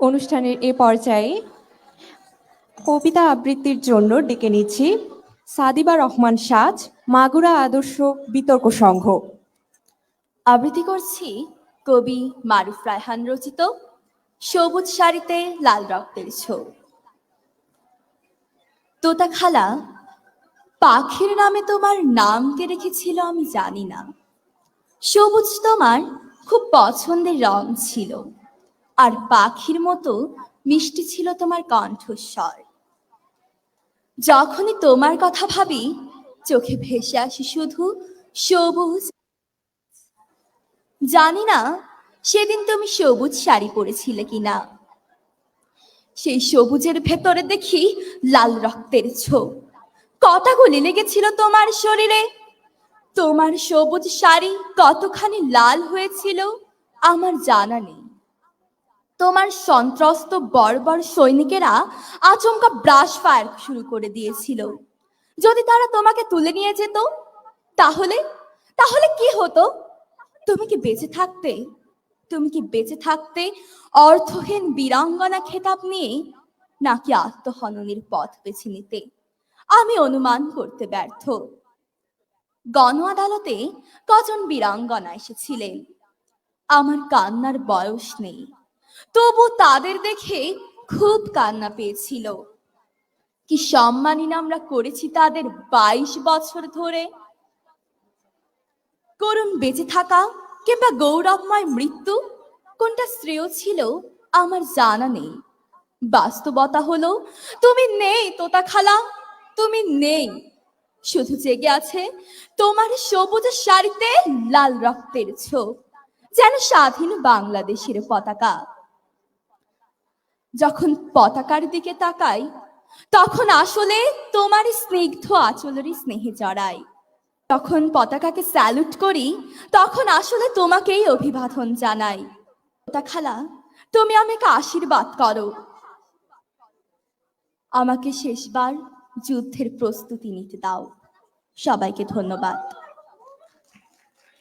অনুষ্ঠানের এ পর্যায়ে কবিতা আবৃত্তির জন্য ডেকে নিচ্ছি সাদিবা রহমান সাজ, মাগুরা আদর্শ বিতর্ক সংঘ। আবৃত্তি করছি কবি মারুফ রায়হান রচিত সবুজ শাড়িতে লাল রক্তের ছো তোতা খালা পাখির নামে তোমার নাম কে রেখেছিল আমি জানি না। সবুজ তোমার খুব পছন্দের রং ছিল। আর পাখির মতো মিষ্টি ছিল তোমার কণ্ঠস্বর। যখনই তোমার কথা ভাবি, চোখে ভেসে আসি শুধু সবুজ। জানি না সেদিন তুমি সবুজ শাড়ি পরেছিলে কিনা। সেই সবুজের ভেতরে দেখি লাল রক্তের ছোপ। কটা গুলি লেগেছিল তোমার শরীরে। তোমার সবুজ শাড়ি কতখানি লাল হয়েছিল, আমার জানা নেই। তোমার সন্ত্রস্ত বর্বর সৈনিকেরা আচমকা ব্রাশ ফায়ার শুরু করে দিয়েছিল। যদি তারা তোমাকে তুলে নিয়ে যেত, তাহলে তাহলে কি হতো? তুমি কি বেঁচে থাকতে? তুমি কি বেঁচে থাকতে অর্থহীন বীরাঙ্গনা খেতাব নিয়ে, নাকি আত্মহননের পথ বেছে নিতে? আমি অনুমান করতে ব্যর্থ। গণ আদালতে কজন বীরাঙ্গনা এসেছিলেন? আমার কান্নার বয়স নেই। তবু তাদের দেখে খুব কান্না পেয়েছিল। কি সম্মানী আমরা করেছি তাদের বাইশ বছর ধরে? করুণ বেঁচে থাকা কিংবা গৌরবময় মৃত্যু, কোনটা শ্রেয় ছিল আমার জানা নেই। বাস্তবতা হলো, তুমি নেই তোতা খালা তুমি নেই। শুধু জেগে আছে তোমার সবুজ শাড়িতে লাল রক্তের ছোপ, যেন স্বাধীন বাংলাদেশের পতাকা। যখন পতাকার দিকে তাকাই, তখন আসলে তোমার স্নিগ্ধ আচলেরই স্নেহে জড়াই। তখন পতাকাকে স্যালুট করি, তখন আসলে তোমাকেই অভিবাদন জানাই। খালা, তুমি আমাকে আশীর্বাদ করো। আমাকে শেষবার যুদ্ধের প্রস্তুতি নিতে দাও। সবাইকে ধন্যবাদ।